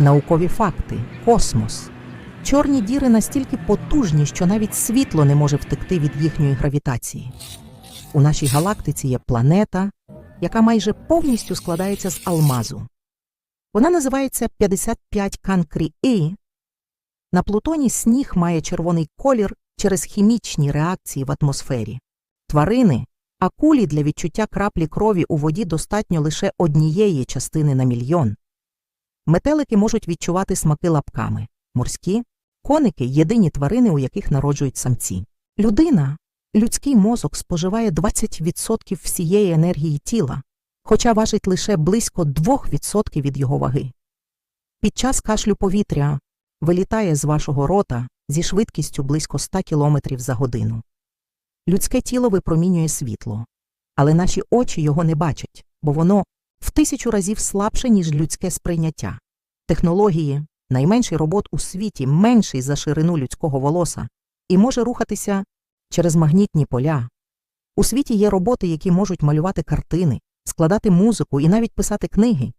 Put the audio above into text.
Наукові факти, космос. Чорні діри настільки потужні, що навіть світло не може втекти від їхньої гравітації. У нашій галактиці є планета, яка майже повністю складається з алмазу. Вона називається 55 Канкрі І. На Плутоні сніг має червоний колір через хімічні реакції в атмосфері. Тварини, акулі для відчуття краплі крові у воді достатньо лише однієї частини на мільйон. Метелики можуть відчувати смаки лапками. Морські коники єдині тварини, у яких народжують самці. Людина, людський мозок споживає 20% всієї енергії тіла, хоча важить лише близько 2% від його ваги. Під час кашлю повітря вилітає з вашого рота зі швидкістю близько 100 км за годину. Людське тіло випромінює світло, але наші очі його не бачать, бо воно в тисячу разів слабше, ніж людське сприйняття. Технології, найменший робот у світі, менший за ширину людського волоса, і може рухатися через магнітні поля. У світі є роботи, які можуть малювати картини, складати музику і навіть писати книги.